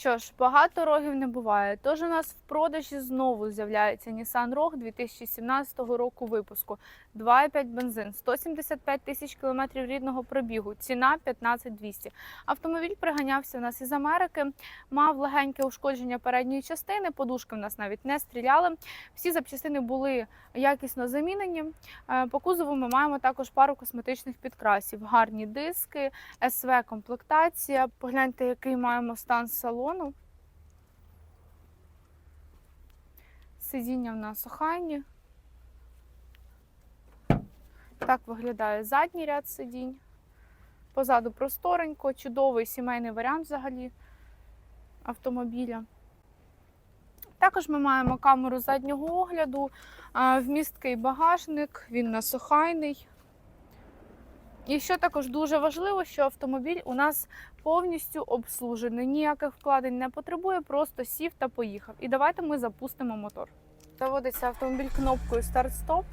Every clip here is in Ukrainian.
що ж, багато рогів не буває. Тож у нас в продажі знову з'являється Nissan Rogue 2017 року випуску. 2,5 бензин, 175 тисяч кілометрів рідного пробігу, ціна 15 200. Автомобіль приганявся у нас із Америки, мав легеньке ушкодження передньої частини, подушки в нас навіть не стріляли. Всі запчастини були якісно замінені. Е, По кузову ми маємо також пару косметичних підкрасів, гарні диски, СВ комплектація. Погляньте, який маємо стан салону. Сидіння в нас охайні. Так виглядає задній ряд сидінь. Позаду просторенько, чудовий сімейний варіант взагалі автомобіля. Також ми маємо камеру заднього огляду, вмісткий багажник, він у нас охайний. І що також дуже важливо, що автомобіль у нас повністю обслужений, ніяких вкладень не потребує, просто сів та поїхав. І давайте ми запустимо мотор. Заводиться автомобіль кнопкою старт-стоп.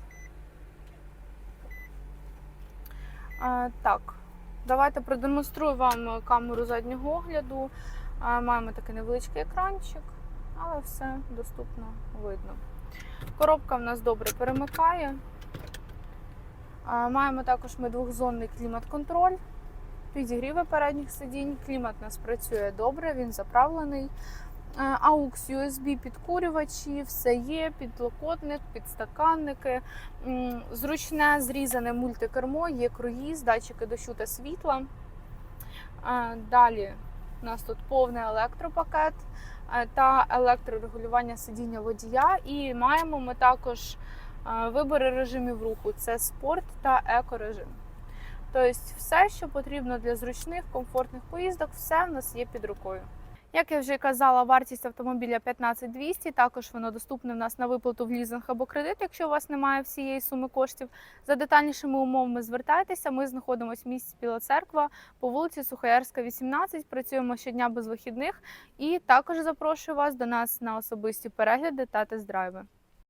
Так, давайте продемонструю вам камеру заднього огляду. Маємо такий невеличкий екранчик, але все доступно видно. Коробка в нас добре перемикає. Маємо також ми двохзонний клімат-контроль, підігріви передніх сидінь. Клімат у нас працює добре, він заправлений. AUX, USB підкурювачі, все є, підлокотник, підстаканники, зручне зрізане мультикермо, є круїз, датчики дощу та світла. Далі у нас тут повний електропакет е, та електрорегулювання сидіння водія. І маємо ми також вибори режимів руху: це спорт та екорежим. Тобто, все, що потрібно для зручних, комфортних поїздок, все в нас є під рукою. Як я вже казала, вартість автомобіля 15200, також воно доступне в нас на виплату в лізинг або кредит, якщо у вас немає всієї суми коштів. За детальнішими умовами звертайтеся. Ми знаходимося в місті Біла Церква по вулиці Сухоярська, 18. Працюємо щодня без вихідних і також запрошую вас до нас на особисті перегляди та тест-драйви.